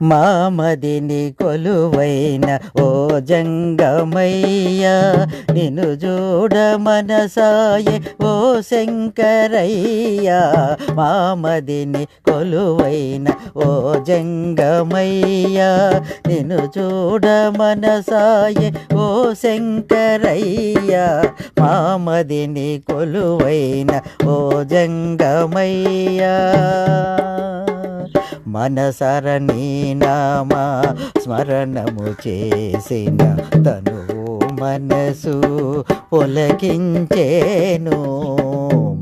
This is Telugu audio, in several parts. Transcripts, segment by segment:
మామదిని కొలువైన ఓ జంగమయ్య నిన్ను చూడ మనసాయే ఓ శంకరయ్య. మామదిని కొలువైన ఓ జంగమయ్య నిన్ను చూడ మనసాయే ఓ శంకరయ్య. మామదిని కొలువైన ఓ జంగమయ్య. మనసర నీ నామా స్మరణము చేసిన తను మనసు పొలకించేను.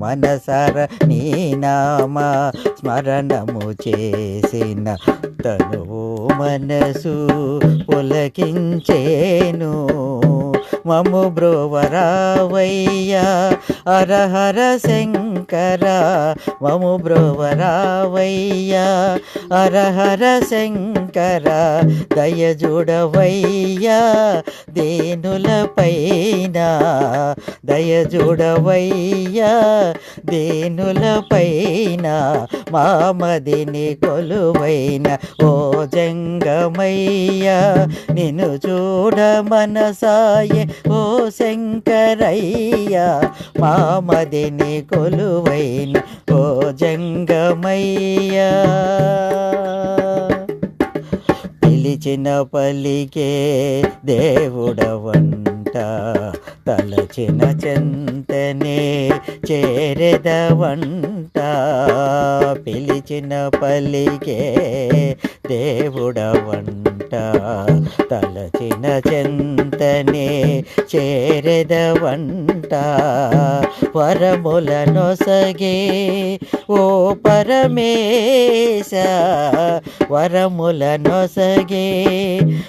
మనసర నీ నామా స్మరణము చేసిన తను మనసు పొలకించేను. మము బ్రోవరావయ్యా అరహర శంక శంకర మము బ్రోవరావయ్యా. అరహర శంకర దయజుడవయ్యా దేనుల పైన దయజుడవయ్యా దేనుల పైన మామదిని కొలువైన ఓ జంగమయ్యా. నిన్ను చూడ మనసాయ ఓ శంకరయ్యా. మామదిని కొలు కొలువైన ఓ జంగమయ్య. పిలిచిన పలికే దేవుడవంట తలచిన చెంతనే చేరదవంట. పిలిచిన పలికే దేవుడవంట తలచిన చెంతనే చేరెదవంట వరముల సగే ఓ పరమేశ వరములను సగే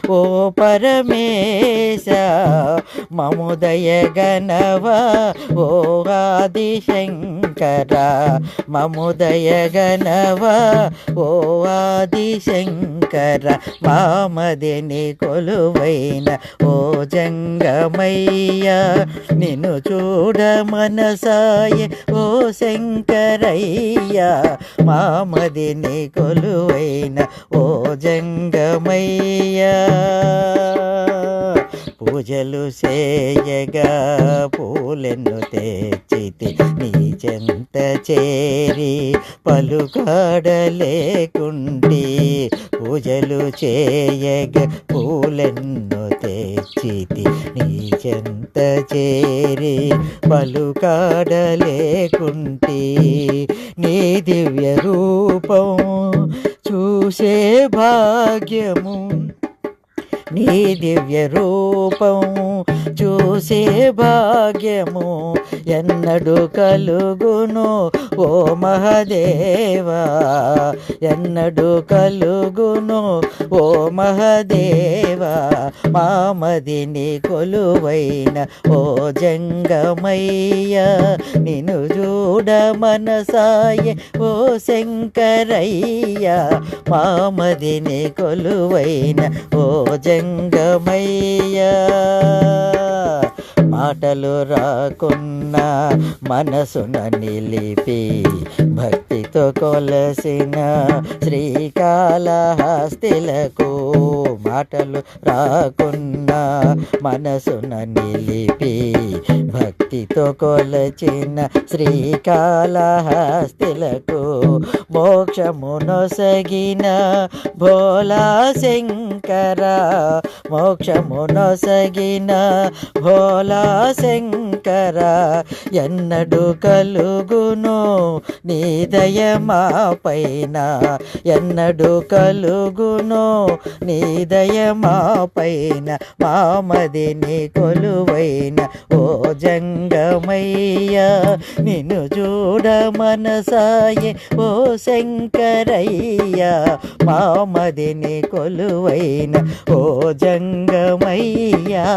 ఓ పరమేశ మముదయ గణవ ఓ ఆదిశంకర మముదయ గణవా ఓ ఆది శంకర మామదిని కొలువైన ఓ జంగమయ్య నిన్ను చూడ మనసాయ ఓ శంకరయ్య మామదిని కొలువైన ఓ జంగమయ్య. పూజలు చేయగా పూలెన్ను తెచ్చితి నీ చెంత చేరి పలుకాడలేకుండి పూజలు చేయగ పూలెన్ను తెచ్చితి. నీ చెంత చేరి పలుకాడలేకుంటి నీ దివ్య రూపం చూసే భాగ్యము నీ దివ్య రూపం చూసే భాగ్యము ఎన్నడు కలుగును ఓ మహదేవా. ఎన్నడు కలుగును ఓ మహదేవా. మామదిని కొలువైన ఓ జంగమయ్య. నిను చూడ మనసాయ ఓ శంకరయ్య. మామదిని కొలువైన ఓ జంగమయ్య మాటలు రాకున్నా మనసున నిలిపి భక్తితో కొలసిన శ్రీకాళహస్తిలకు మాటలు రాకున్నా మనసున నిలిపి భక్తితో కొలచిన శ్రీకాళహస్తిలకు మోక్షమునొసగిన భోలా శంకర. మోక్షమునొసగిన భోలా శంకర. ఎన్నడు కలుగును నీ దయమా పైన ఎన్నడు కలుగును నీ హృదయమాపైన పైన మామదిని కొలువైన ఓ జంగమయ్య నిన్ను చూడ మనసాయే ఓ శంకరయ్య మామదిని కొలువైన ఓ జంగమయ్యా.